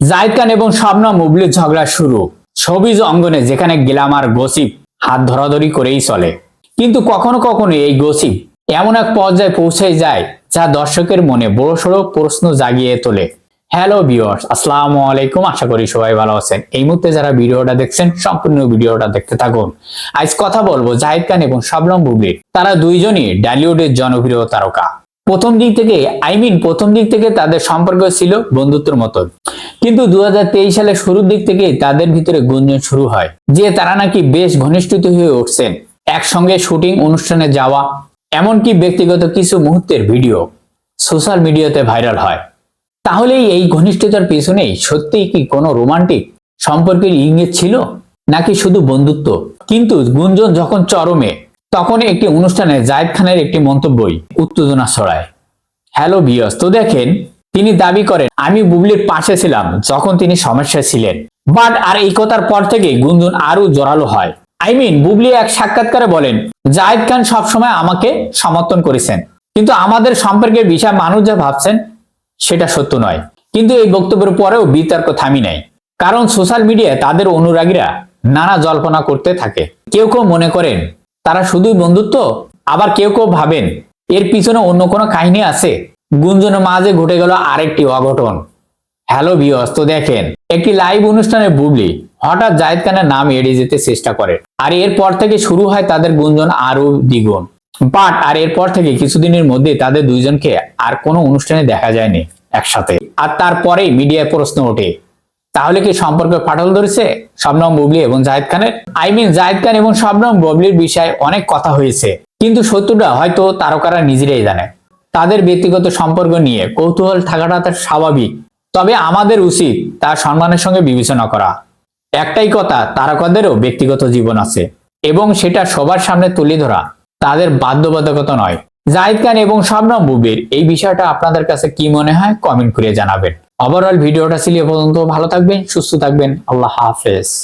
জাহিদ খান এবং স্বপ্না মুবলির ঝগড়া শুরু। ছবিজ অঙ্গনে যেখানে গ্লামার গসিপ হাত ধরাধরি করেই চলে। কিন্তু কখনো কখনো এই গসিপ এমন এক পর্যায়ে পৌঁছে যায় যা দর্শকের মনে বড়সড় প্রশ্ন জাগিয়ে তোলে। হ্যালো ভিউয়ার্স, আসসালামু আলাইকুম। আশা করি সবাই ভালো আছেন। এই মুহূর্তে যারা ভিডিওটা দেখছেন, সম্পূর্ণ ভিডিওটা দেখতে থাকুন। আজ কথা বলব জাহিদ খান এবং শাবনম বুবলির তারা দুইজনই ডালিউডের জনপ্রিয় তারকা। প্রথম দিক থেকে আই মিন প্রথম দিক থেকে তাদের সম্পর্ক ছিল বন্ধুত্বের মতো কিন্তু দু সালের শুরুর দিক থেকে তাদের ভিতরে গুঞ্জন শুরু হয়, যে তারা নাকি বেশ ঘনিষ্ঠিত হয়ে উঠছেন। একসঙ্গে শুটিং অনুষ্ঠানে যাওয়া, এমনকি ব্যক্তিগত কিছু মুহূর্তের ভিডিও সোশ্যাল মিডিয়াতে ভাইরাল হয়। তাহলেই এই ঘনিষ্ঠতার পেছনেই সত্যিই কি কোনো রোমান্টিক সম্পর্কের ইঙ্গিত ছিল? নাকি শুধু বন্ধুত্ব? কিন্তু গুঞ্জন যখন চরমে, তখন একটি অনুষ্ঠানে জায়েদ খানের একটি মন্তব্যই উত্তেজনা ছড়ায়। হ্যালো বিয়স তো দেখেন তিনি দাবি করেন, আমি বুবলির পাশে ছিলাম যখন তিনি সমস্যায় ছিলেন। বাট আর এই কথার পর থেকে গুঞ্জন আরও জোরালো হয়। আই মিন বুবলি এক সাক্ষাৎকারে বলেন, জায়েদ খান সবসময় আমাকে সমর্থন করেছেন। কিন্তু আমাদের সম্পর্কের বিষয়ে মানুষ যা ভাবছেন, সেটা সত্য নয়। কিন্তু এই বক্তব্যের পরেও বিতর্ক থামি নাই। কারণ সোশ্যাল মিডিয়ায় তাদের অনুরাগীরা নানা জল্পনা করতে থাকে। কেউ কেউ মনে করেন, তারা শুধুই বন্ধুত্ব? আবার কেউ কেউ ভাবেন, এর পিছনে অন্য কোনো কাহিনী আছে? গুঞ্জনের মাঝে ঘটে গেল আরেকটি অঘটন। হ্যালো ভিওস তো দেখেন, একটি লাইভ অনুষ্ঠানে বুবলি হঠাৎ জায়েদ খানের নাম এড়িয়ে যেতে চেষ্টা করে আর এরপর থেকে শুরু হয় তাদের গুঞ্জন আরও দ্বিগুণ। বাট আর এরপর থেকে কিছুদিনের মধ্যে তাদের দুইজনকে আর কোনো অনুষ্ঠানে দেখা যায়নি একসাথে। আর তারপরেই মিডিয়ায় প্রশ্ন ওঠে, তাহলে কি সম্পর্ক ফাটল ধরেছে? শবনম বুবলি এবং জায়েদ খানের? আই মিন জায়েদ খান এবং শবনম বুবলির বিষয়ে অনেক কথা হয়েছে, কিন্তু সত্যটা হয়তো তারকারা নিজেরাই জানে। তাদের ব্যক্তিগত সম্পর্ক নিয়ে কৌতূহল থাকাটা তার স্বাভাবিক। তবে আমাদের উচিত তার সম্মানের সঙ্গে বিবেচনা করা। একটাই কথা, তারকাদেরও ব্যক্তিগত জীবন আছে এবং সেটা সবার সামনে তুলে ধরা তাদের বাধ্যবাধকতা নয়। জাহিদ খান এবং শবনম বুবির এই বিষয়টা আপনাদের কাছে কি মনে হয় কমেন্ট করে জানাবেন। ওভারঅল ভিডিওটা ছিল পর্যন্ত। ভালো থাকবেন, সুস্থ থাকবেন। আল্লাহ হাফেজ।